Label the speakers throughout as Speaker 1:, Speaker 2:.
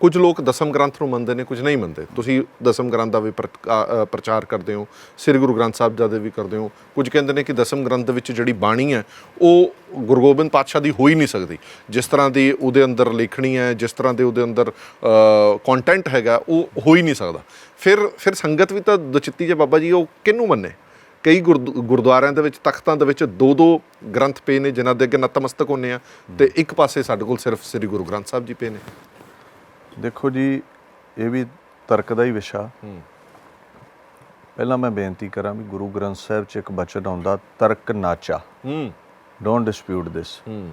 Speaker 1: ਕੁਝ ਲੋਕ ਦਸਮ ਗ੍ਰੰਥ ਨੂੰ ਮੰਨਦੇ ਨੇ, ਕੁਝ ਨਹੀਂ ਮੰਨਦੇ। ਤੁਸੀਂ ਦਸਮ ਗ੍ਰੰਥ ਦਾ ਵੀ ਪ੍ਰ- ਪ੍ਰਚਾਰ ਕਰਦੇ ਹੋ, ਸ੍ਰੀ ਗੁਰੂ ਗ੍ਰੰਥ ਸਾਹਿਬ ਜੀ ਦਾ ਵੀ ਕਰਦੇ ਹੋ। ਕੁਝ ਕਹਿੰਦੇ ਨੇ ਕਿ ਦਸਮ ਗ੍ਰੰਥ ਦੇ ਵਿੱਚ ਜਿਹੜੀ ਬਾਣੀ ਹੈ, ਉਹ ਗੁਰੂ ਗੋਬਿੰਦ ਪਾਤਸ਼ਾਹ ਦੀ ਹੋ ਹੀ ਨਹੀਂ ਸਕਦੀ। ਜਿਸ ਤਰ੍ਹਾਂ ਦੀ ਉਹਦੇ ਅੰਦਰ ਲਿਖਣੀ ਹੈ, ਜਿਸ ਤਰ੍ਹਾਂ ਦੇ ਉਹਦੇ ਅੰਦਰ ਕੰਟੈਂਟ ਹੈਗਾ, ਉਹ ਹੋ ਹੀ ਨਹੀਂ ਸਕਦਾ। ਫਿਰ ਫਿਰ ਸੰਗਤ ਵੀ ਤਾਂ ਦਚਿੱਤੀ ਜੇ ਬਾਬਾ ਜੀ, ਉਹ ਕਿਹਨੂੰ ਮੰਨੇ? ਕਈ ਗੁਰਦ- ਗੁਰਦੁਆਰਿਆਂ ਦੇ ਵਿੱਚ, ਤਖਤਾਂ ਦੇ ਵਿੱਚ ਦੋ ਦੋ ਗ੍ਰੰਥ ਪਏ ਨੇ, ਜਿਨ੍ਹਾਂ ਦੇ ਅੱਗੇ ਨਤਮਸਤਕ ਹੁੰਨੇ ਆ, ਤੇ ਇੱਕ ਪਾਸੇ ਸਾਡੇ ਕੋਲ ਸਿਰਫ ਸ੍ਰੀ ਗੁਰੂ ਗ੍ਰੰਥ ਸਾਹਿਬ ਜੀ ਪਏ ਨੇ।
Speaker 2: ਦੇਖੋ ਜੀ ਇਹ ਵੀ ਤਰਕ ਦਾ ਹੀ ਵਿਸ਼ਾ। ਪਹਿਲਾਂ ਮੈਂ ਬੇਨਤੀ ਕਰਾਂ ਵੀ ਗੁਰੂ ਗ੍ਰੰਥ ਸਾਹਿਬ 'ਚ ਇੱਕ ਬਚਨ ਆਉਂਦਾ ਤਰਕ ਨਾਚਾ।
Speaker 1: ਹੂੰ।
Speaker 2: ਡੋਨਟ ਡਿਸਪਿਊਟ ਦਿਸ
Speaker 1: ਹੂੰ।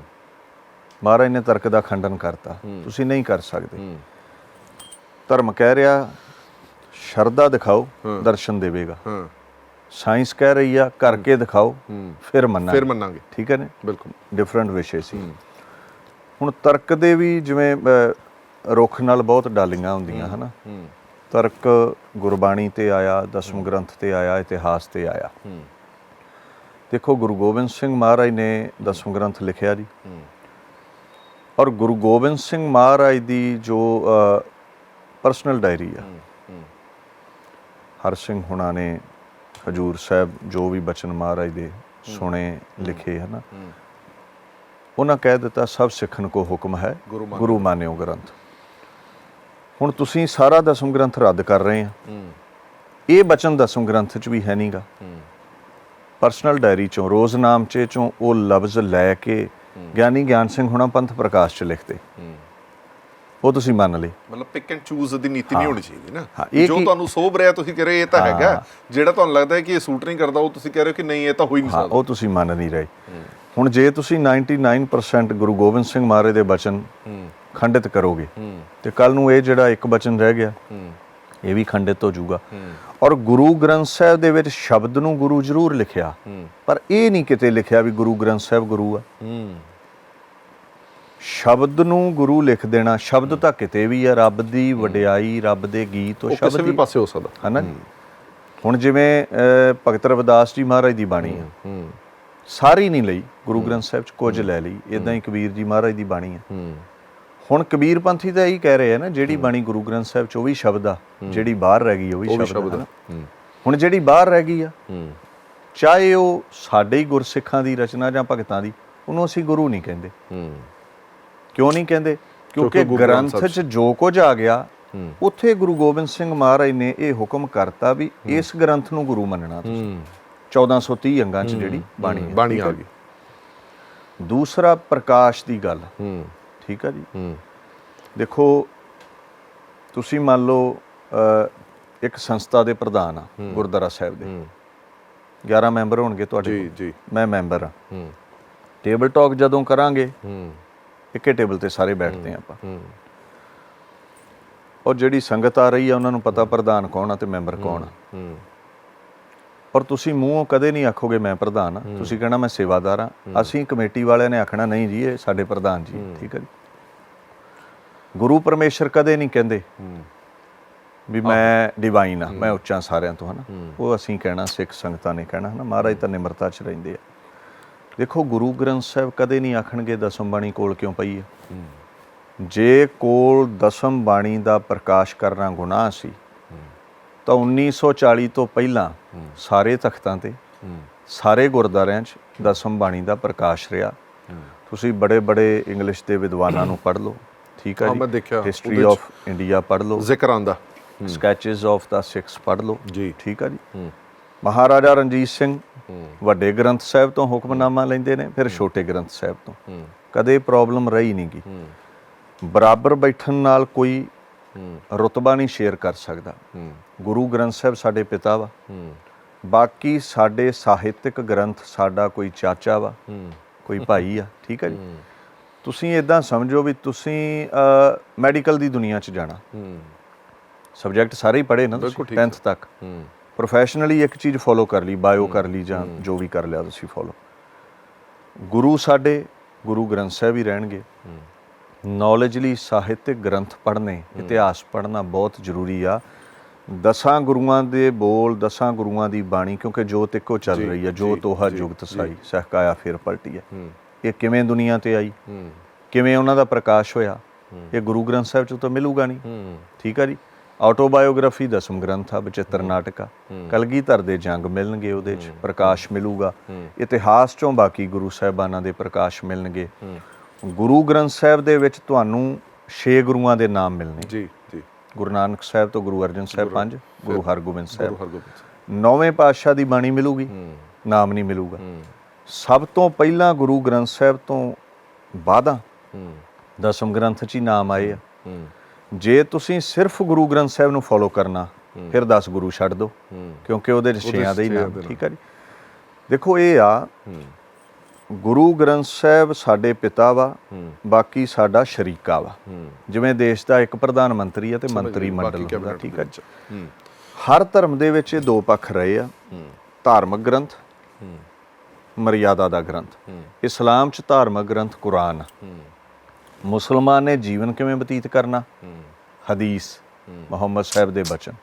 Speaker 2: ਮਹਾਰਾਜ ਨੇ ਤਰਕ ਦਾ ਖੰਡਨ ਕਰਤਾ। ਤੁਸੀਂ ਨਹੀਂ ਕਰ ਸਕਦੇ।
Speaker 1: ਹੂੰ।
Speaker 2: ਧਰਮ ਕਹਿ ਰਿਹਾ ਸ਼ਰਧਾ ਦਿਖਾਓ ਦਰਸ਼ਨ ਦੇਵੇਗਾ।
Speaker 1: ਹਾਂ।
Speaker 2: ਸਾਇੰਸ ਕਹਿ ਰਹੀ ਆ ਕਰਕੇ ਦਿਖਾਓ ਫਿਰ ਮੰਨਾਂਗੇ।
Speaker 1: ਫਿਰ ਮੰਨਾਂਗੇ।
Speaker 2: ਠੀਕ ਹੈ ਨੇ?
Speaker 1: ਬਿਲਕੁਲ।
Speaker 2: ਡਿਫਰੈਂਟ ਵਿਸ਼ੇ ਸੀ। ਹੁਣ ਤਰਕ ਦੇ ਵੀ ਜਿਵੇਂ ਰੁੱਖ ਨਾਲ ਬਹੁਤ ਡਾਲੀਆਂ ਹੁੰਦੀਆਂ ਹਨਾ? ਤਰਕ ਗੁਰਬਾਣੀ ਤੇ ਆਇਆ ਦਸਮ ਗ੍ਰੰਥ ਤੇ ਆਇਆ ਇਤਿਹਾਸ ਤੇ ਆਇਆ। ਦੇਖੋ ਗੁਰੂ ਗੋਬਿੰਦ ਸਿੰਘ ਮਹਾਰਾਜ ਨੇ ਦਸਮ ਗ੍ਰੰਥ ਲਿਖਿਆ ਜੀ। ਔਰ ਗੁਰੂ ਗੋਬਿੰਦ ਸਿੰਘ ਮਹਾਰਾਜ ਦੀ ਜੋ ਪਰਸਨਲ ਡਾਇਰੀ ਆ। ਹਰ ਸਿੰਘ ਹੁਣਾਂ ਨੇ ਹਜੂਰ ਸਾਹਿਬ ਜੋ ਵੀ ਬਚਨ ਮਹਾਰਾਜ ਦੇ ਸੁਣੇ ਲਿਖੇ ਹਨਾ? ਉਹਨਾਂ ਕਹਿ ਦਿੱਤਾ ਸਭ ਸਿੱਖਣ ਕੋ ਹੁਕਮ ਹੈ।
Speaker 1: ਗੁਰੂ ਮਾਨਿਓ
Speaker 2: ਗ੍ਰੰਥ। ਹੁਣ ਤੁਸੀਂ ਸਾਰਾ ਦਸਮ ਗ੍ਰੰਥ ਰੱਦ ਕਰ ਰਹੇ ਆ।
Speaker 1: ਹੂੰ।
Speaker 2: ਇਹ ਬਚਨ ਦਸਮ ਗ੍ਰੰਥ 'ਚ ਵੀ ਹੈ ਨਹੀਂਗਾ ਪਰਸਨਲ ਡਾਇਰੀ ਚੋਂ ਰੋਜ਼ਨਾਮਚੇ ਚੋਂ ਉਹ ਲਫ਼ਜ਼ ਲੈ ਕੇ ਗਿਆਨੀ ਗਿਆਨ ਸਿੰਘ ਹੁਣਾ ਪੰਥ ਪ੍ਰਕਾਸ਼ 'ਚ ਲਿਖਦੇ। ਉਹ ਤੁਸੀਂ ਮੰਨ ਲਏ।
Speaker 1: ਮਤਲਬ ਪਿਕ ਐਂਡ ਚੂਜ਼ ਦੀ ਨੀਤੀ ਨਹੀਂ ਹੋਣੀ ਚਾਹੀਦੀ ਨਾ। ਜੋ ਤੁਹਾਨੂੰ ਸੋਭ ਰਿਹਾ ਤੁਸੀਂ ਕਹ ਰਹੇ ਇਹ ਤਾਂ ਹੈਗਾ। ਜਿਹੜਾ ਤੁਹਾਨੂੰ ਲੱਗਦਾ ਹੈ ਕਿ ਇਹ ਸੂਟ ਨਹੀਂ ਕਰਦਾ ਉਹ ਤੁਸੀਂ ਕਹਿ ਰਹੇ ਹੋ ਕਿ ਨਹੀਂ ਇਹ ਤਾਂ ਹੋ ਹੀ ਨਹੀਂ ਸਕਦਾ।
Speaker 2: ਉਹ ਤੁਸੀਂ ਮੰਨ ਨਹੀਂ ਰਹੇ। ਹੁਣ ਜੇ ਤੁਸੀਂ 99% ਗੁਰੂ ਗੋਬਿੰਦ ਸਿੰਘ ਮਹਾਰਾਜ ਦੇ ਬਚਨ ਖੰਡਿਤ ਕਰੋਗੇ। ਤੇ ਕੱਲ ਨੂੰ ਇਹ ਜਿਹੜਾ ਇੱਕ ਬਚਨ ਰਹਿ ਗਿਆ ਇਹ ਵੀ ਖੰਡਿਤ ਹੋ ਜਾਊਗਾ। ਔਰ ਗੁਰੂ ਗ੍ਰੰਥ ਸਾਹਿਬ ਦੇ ਵਿੱਚ ਸ਼ਬਦ ਨੂੰ ਗੁਰੂ ਜ਼ਰੂਰ ਲਿਖਿਆ। ਪਰ ਇਹ ਨਹੀਂ ਕਿਤੇ ਲਿਖਿਆ ਵੀ ਗੁਰੂ ਗ੍ਰੰਥ ਸਾਹਿਬ ਗੁਰੂ ਆ। ਸ਼ਬਦ ਨੂੰ ਗੁਰੂ ਲਿਖ ਦੇਣਾ ਸ਼ਬਦ ਤਾਂ ਕਿਤੇ ਵੀ ਆ ਰੱਬ ਦੀ ਵਡਿਆਈ ਰੱਬ ਦੇ ਗੀਤ ਉਹ
Speaker 1: ਕਿਸੇ
Speaker 2: ਸ਼ਬਦ
Speaker 1: ਵੀ ਪਾਸੇ ਹੋ ਸਕਦਾ।
Speaker 2: ਹਨਾ ਜੀ? ਹੁਣ ਜਿਵੇਂ ਭਗਤ ਰਵਿਦਾਸ ਜੀ ਮਹਾਰਾਜ ਦੀ ਬਾਣੀ ਆ।
Speaker 1: ਹੂੰ।
Speaker 2: ਸਾਰੀ ਨਹੀਂ ਲਈ ਗੁਰੂ ਗ੍ਰੰਥ ਸਾਹਿਬ ਚ ਕੁਝ ਲੈ ਲਈ। ਇਦਾਂ ਹੀ ਕਬੀਰ ਜੀ ਮਹਾਰਾਜ ਦੀ ਬਾਣੀ ਆ।
Speaker 1: ਹੂੰ।
Speaker 2: ਹੁਣ ਕਬੀਰ ਪੰਥੀ ਤਾਂ ਇਹੀ ਕਹਿ ਰਹੇ ਆ ਨਾ ਜਿਹੜੀ ਬਾਣੀ ਗੁਰੂ ਗ੍ਰੰਥ ਸਾਹਿਬ ਚ ਉਹ ਵੀ ਸ਼ਬਦ ਆ ਜਿਹੜੀ ਬਾਹਰ ਰਹਿ ਗਈ ਉਹ ਵੀ ਸ਼ਬਦ ਆ ਹੁਣ ਜਿਹੜੀ ਬਾਹਰ ਰਹਿ ਗਈ ਆ ਚਾਹੇ ਉਹ ਸਾਡੇ ਹੀ ਗੁਰਸਿੱਖਾਂ ਦੀ ਰਚਨਾ ਜਾਂ ਭਗਤਾਂ ਦੀ ਉਹਨੂੰ ਅਸੀਂ ਗੁਰੂ ਨਹੀਂ ਕਹਿੰਦੇ। ਕਿਉਂ ਨਹੀਂ ਕਹਿੰਦੇ?
Speaker 1: ਕਿਉਂਕਿ
Speaker 2: ਕਿਉਂਕਿ
Speaker 1: ਗੁਰੂ ਗ੍ਰੰਥ
Speaker 2: 'ਚ ਜੋ ਕੁਝ ਆ ਗਿਆ ਉੱਥੇ ਗੁਰੂ ਗੋਬਿੰਦ ਸਿੰਘ ਮਹਾਰਾਜ ਨੇ ਇਹ ਹੁਕਮ ਕਰਤਾ ਵੀ ਇਸ ਗ੍ਰੰਥ ਨੂੰ ਗੁਰੂ ਮੰਨਣਾ ਤੁਸੀਂ।
Speaker 1: ਹੂੰ।
Speaker 2: 1430 ਅੰਗਾਂ 'ਚ ਜਿਹੜੀ ਬਾਣੀ
Speaker 1: ਬਾਣੀ ਆ? ਗਈ।
Speaker 2: ਦੂਸਰਾ ਪ੍ਰਕਾਸ਼ ਦੀ ਗੱਲ।
Speaker 1: ਹੂੰ।
Speaker 2: ਠੀਕ ਆ ਜੀ।
Speaker 1: ਹੂੰ।
Speaker 2: ਦੇਖੋ ਤੁਸੀਂ ਮੰਨ ਲਓ ਇੱਕ ਸੰਸਥਾ ਦੇ ਪ੍ਰਧਾਨ ਆ ਗੁਰਦੁਆਰਾ ਸਾਹਿਬ ਦੇ।
Speaker 1: ਹੂੰ।
Speaker 2: 11 ਮੈਂਬਰ ਹੋਣਗੇ ਤੁਹਾਡੇ
Speaker 1: ਜੀ। ਜੀ।
Speaker 2: ਮੈਂ ਮੈਂਬਰ ਆ।
Speaker 1: ਹੂੰ।
Speaker 2: ਟੇਬਲ ਟਾਕ ਜਦੋਂ ਕਰਾਂਗੇ
Speaker 1: ਹੂੰ।
Speaker 2: ਇੱਕੇ ਟੇਬਲ ਤੇ ਸਾਰੇ ਬੈਠਦੇ ਆ ਆਪਾਂ।
Speaker 1: ਹੂੰ।
Speaker 2: ਔਰ ਜਿਹੜੀ ਸੰਗਤ ਆ ਰਹੀ ਆ ਉਹਨਾਂ ਨੂੰ ਪਤਾ ਪ੍ਰਧਾਨ ਕੌਣ ਆ ਤੇ ਮੈਂਬਰ ਕੌਣ ਆ।
Speaker 1: ਹੂੰ।
Speaker 2: ਔਰ ਤੁਸੀਂ ਮੂੰਹੋਂ ਕਦੇ ਨਹੀਂ ਆਖੋਗੇ ਮੈਂ ਪ੍ਰਧਾਨ ਆ। ਤੁਸੀਂ ਕਹਿਣਾ ਮੈਂ ਸੇਵਾਦਾਰ ਆ। ਅਸੀਂ ਕਮੇਟੀ ਵਾਲਿਆਂ ਨੇ ਆਖਣਾ ਨਹੀਂ ਜੀ ਇਹ ਸਾਡੇ ਪ੍ਰਧਾਨ ਜੀ ਠੀਕ ਹੈ ਜੀ। ਗੁਰੂ ਪਰਮੇਸ਼ਰ ਕਦੇ ਨਹੀਂ ਕਹਿੰਦੇ ਵੀ ਮੈਂ ਡਿਵਾਈਨ ਆ ਮੈਂ ਉੱਚਾ ਸਾਰਿਆਂ ਤੋਂ ਹਨਾ। ਉਹ ਅਸੀਂ ਕਹਿਣਾ ਸਿੱਖ ਸੰਗਤਾਂ ਨੇ ਕਹਿਣਾ ਹਨਾ। ਮਹਾਰਾਜ ਤਾਂ ਨਿਮਰਤਾ 'ਚ ਰਹਿੰਦੇ ਆ। ਦੇਖੋ ਗੁਰੂ ਗ੍ਰੰਥ ਸਾਹਿਬ ਕਦੇ ਨਹੀਂ ਆਖਣਗੇ ਦਸਮ ਬਾਣੀ ਕੋਲ ਕਿਉਂ ਪਈ ਹੈ। ਜੇ ਕੋਲ ਦਸਮ ਬਾਣੀ ਦਾ ਪ੍ਰਕਾਸ਼ ਕਰਨਾ ਗੁਨਾਹ ਸੀ ਤਾਂ 1940 ਤੋਂ ਪਹਿਲਾਂ ਸਾਰੇ ਤਖਤਾਂ ਤੇ ਸਾਰੇ ਗੁਰਦੁਆਰਿਆਂ 'ਚ ਦਸਮ ਬਾਣੀ ਦਾ ਪ੍ਰਕਾਸ਼ ਰਿਹਾ। ਤੁਸੀਂ ਬੜੇ ਬੜੇ ਇੰਗਲਿਸ਼ ਦੇ ਵਿਦਵਾਨਾਂ ਨੂੰ ਪੜ੍ਹ ਲਓ ਠੀਕ ਹੈ ਜੀ? ਹਿਸਟਰੀ ਆਫ ਇੰਡੀਆ ਪੜ੍ਹ ਲਓ।
Speaker 1: ਜ਼ਿਕਰ ਆਂਦਾ
Speaker 2: ਸਕੈਚਸ ਆਫ ਦਾ ਸਿਕਸ ਪੜ੍ਹ ਲਓ
Speaker 1: ਜੀ।
Speaker 2: ਠੀਕ ਹੈ ਜੀ? ਮਹਾਰਾਜਾ ਰਣਜੀਤ ਸਿੰਘ ਵੱਡੇ ਗ੍ਰੰਥ ਸਾਹਿਬ ਤੋਂ ਹੁਕਮਨਾਮਾ ਲੈਂਦੇ ਨੇ ਫਿਰ ਛੋਟੇ ਗ੍ਰੰਥ ਸਾਹਿਬ ਤੋਂ। ਕਦੇ ਪ੍ਰੋਬਲਮ ਰਹੀ ਨਹੀਂ ਗੀ
Speaker 1: ਹੂੰ।
Speaker 2: ਬਰਾਬਰ ਬੈਠਣ ਨਾਲ ਕੋਈ ਰੁਤਬਾ ਨਹੀਂ ਸ਼ੇਅਰ ਕਰ ਸਕਦਾ। ਗੁਰੂ ਗ੍ਰੰਥ ਸਾਹਿਬ ਸਾਡੇ ਪਿਤਾ ਵਾ। ਬਾਕੀ ਸਾਡੇ ਸਾਹਿਤਿਕ ਗ੍ਰੰਥ ਸਾਡਾ ਕੋਈ ਚਾਚਾ ਵਾ ਕੋਈ ਭਾਈ ਆ ਠੀਕ ਹੈ ਜੀ? ਤੁਸੀਂ ਇਦਾਂ ਸਮਝੋ ਵੀ ਤੁਸੀਂ ਮੈਡੀਕਲ ਦੀ ਦੁਨੀਆ 'ਚ ਜਾਣਾ। ਸਬਜੈਕਟ ਸਾਰੇ ਹੀ ਪੜ੍ਹੇ ਨਾ
Speaker 1: ਬਿਲਕੁਲ
Speaker 2: ਤੁਸੀਂ
Speaker 1: ਠੀਕ
Speaker 2: 10th ਤੱਕ। ਪ੍ਰੋਫੈਸ਼ਨਲੀ ਇੱਕ ਚੀਜ਼ ਫੋਲੋ ਕਰ ਲਈ ਬਾਇਓ ਕਰ ਲਈ ਜਾਂ ਜੋ ਵੀ ਕਰ ਲਿਆ ਤੁਸੀਂ ਫੋਲੋ ਗੁਰੂ ਸਾਡੇ ਗੁਰੂ ਗ੍ਰੰਥ ਸਾਹਿਬ ਹੀ ਰਹਿਣਗੇ। ਨੌਲੇਜ ਲਈ ਸਾਹਿਤਿਕ ਗ੍ਰੰਥ ਪੜ੍ਹਨੇ ਇਤਿਹਾਸ ਪੜ੍ਹਨਾ ਬਹੁਤ ਜ਼ਰੂਰੀ ਆ। ਦਸਾਂ ਗੁਰੂਆਂ ਦੇ ਬੋਲ ਦਸਾਂ ਗੁਰੂਆਂ ਦੀ ਬਾਣੀ ਕਿਉਂਕਿ ਜੋਤ ਇੱਕੋ ਚੱਲ ਰਹੀ ਆ ਜੋ ਤੋਹਾ ਜੁਗਤ ਸਾਈ ਸਹਿਕਾਇਆ ਫਿਰ ਪਲਟੀ ਹੂੰ। ਇਹ ਕਿਵੇਂ ਦੁਨੀਆ ਤੇ ਆਈ? ਕਿਵੇਂ ਉਹਨਾਂ ਦਾ ਪ੍ਰਕਾਸ਼ ਹੋਇਆ? ਇਹ ਗੁਰੂ ਗ੍ਰੰਥ ਸਾਹਿਬ ਚ ਤਾਂ ਮਿਲੂਗਾ ਨਹੀਂ। ਠੀਕ ਆ ਜੀ? ਆਟੋਬਾਇਓਗ੍ਰਾਫੀ ਦਸਮ ਗ੍ਰੰਥ ਆ ਵਿਚਿੱਤਰ ਨਾਟਕ ਆ। ਕਲਗੀਧਰ ਦੇ ਜੰਗ ਮਿਲਣਗੇ ਉਹਦੇ ਚ ਪ੍ਰਕਾਸ਼ ਮਿਲੂਗਾ। ਇਤਿਹਾਸ ਚੋਂ ਬਾਕੀ ਗੁਰੂ ਸਾਹਿਬਾਨਾਂ ਦੇ ਪ੍ਰਕਾਸ਼ ਮਿਲਣਗੇ। ਗੁਰੂ ਗ੍ਰੰਥ ਸਾਹਿਬ ਦੇ ਵਿੱਚ ਤੁਹਾਨੂੰ ਛੇ ਗੁਰੂਆਂ ਦੇ ਨਾਮ ਮਿਲਣੇ।
Speaker 1: ਜੀ ਜੀ।
Speaker 2: ਗੁਰੂ ਨਾਨਕ ਸਾਹਿਬ ਤੋਂ ਗੁਰੂ ਅਰਜਨ ਸਾਹਿਬ ਪੰਜ ਗੁਰੂ ਹਰਗੋਬਿੰਦ ਸਾਹਿਬ।
Speaker 1: ਗੁਰੂ ਹਰਗੋਬਿੰਦ ਸਾਹਿਬ।
Speaker 2: ਨੌਵੇਂ ਪਾਤਸ਼ਾਹ ਦੀ ਬਾਣੀ ਮਿਲੂਗੀ ਨਾਮ ਨਹੀਂ ਮਿਲੂਗਾ। ਸਭ ਤੋਂ ਪਹਿਲਾਂ ਗੁਰੂ ਗ੍ਰੰਥ ਸਾਹਿਬ ਤੋਂ ਬਾਅਦਾਂ ਦਸਮ ਗ੍ਰੰਥ 'ਚ ਹੀ ਨਾਮ ਆਏ ਆ। ਜੇ ਤੁਸੀਂ ਸਿਰਫ ਗੁਰੂ ਗ੍ਰੰਥ ਸਾਹਿਬ ਨੂੰ ਫੋਲੋ ਕਰਨਾ ਫਿਰ 10 ਗੁਰੂ ਛੱਡ ਦਿਓ ਕਿਉਂਕਿ ਉਹਦੇ ਛੇਆਂ ਦੇ ਹੀ ਨਾਮ। ਠੀਕ ਹੈ ਜੀ? ਦੇਖੋ ਇਹ ਆ ਗੁਰੂ ਗ੍ਰੰਥ ਸਾਹਿਬ ਸਾਡੇ ਪਿਤਾ ਵਾ ਬਾਕੀ ਸਾਡਾ ਸ਼ਰੀਕਾ ਵਾ। ਜਿਵੇਂ ਦੇਸ਼ ਦਾ ਇੱਕ ਪ੍ਰਧਾਨ ਮੰਤਰੀ ਆ ਤੇ ਮੰਤਰੀ ਮੰਡਲ ਹੁੰਦਾ ਠੀਕ ਹੈ। ਹਰ ਧਰਮ ਦੇ ਵਿੱਚ ਇਹ ਦੋ ਪੱਖ ਰਹੇ ਆ ਧਾਰਮਿਕ ਗ੍ਰੰਥ ਮਰਿਆਦਾ ਦਾ ਗ੍ਰੰਥ। ਇਸਲਾਮ 'ਚ ਧਾਰਮਿਕ ਗ੍ਰੰਥ ਕੁਰਾਨ। ਮੁਸਲਮਾਨ ਨੇ ਜੀਵਨ ਕਿਵੇਂ ਬਤੀਤ ਕਰਨਾ? ਹਦੀਸ। ਮੁਹੰਮਦ ਸਾਹਿਬ ਦੇ ਬਚਨ।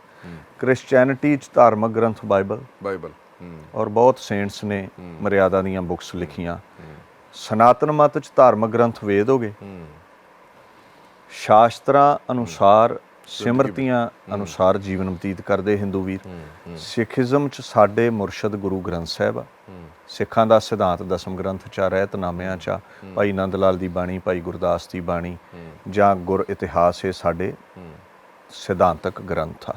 Speaker 2: ਕ੍ਰਿਸਚੀਅਨਿਟੀ 'ਚ ਧਾਰਮਿਕ ਗ੍ਰੰਥ ਬਾਈਬਲ।
Speaker 1: ਬਾਈਬਲ।
Speaker 2: ਔਰ ਬਹੁਤ ਸੇਂਟਸ ਨੇ ਮਰਿਆਦਾ ਦੀਆਂ ਬੁੱਕਸ ਲਿਖੀਆਂ। ਸਨਾਤਨ ਮਤ 'ਚ ਧਾਰਮਿਕ ਗ੍ਰੰਥ ਵੇਦ ਹੋ ਸ਼ਾਸਤਰਾਂ ਅਨੁਸਾਰ, ਸਿਮਰਤੀਆਂ ਅਨੁਸਾਰ ਜੀਵਨ ਬਤੀਤ ਕਰਦੇ ਹਿੰਦੂ ਵੀਰ। ਸਿੱਖੀਜ਼ਮ 'ਚ ਸਾਡੇ ਮੁਰਸ਼ਦ ਗੁਰੂ ਗ੍ਰੰਥ ਸਾਹਿਬ ਆ। ਸਿੱਖਾਂ ਦਾ ਸਿਧਾਂਤ ਦਸਮ ਗ੍ਰੰਥ ਚ ਆ, ਰਹਿਤਨਾਮਿਆਂ ਚ ਭਾਈ ਨੰਦ ਲਾਲ ਦੀ ਬਾਣੀ, ਭਾਈ ਗੁਰਦਾਸ ਦੀ ਬਾਣੀ ਜਾਂ ਗੁਰ ਇਤਿਹਾਸ ਇਹ ਸਾਡੇ ਸਿਧਾਂਤਕ ਗ੍ਰੰਥ ਆ।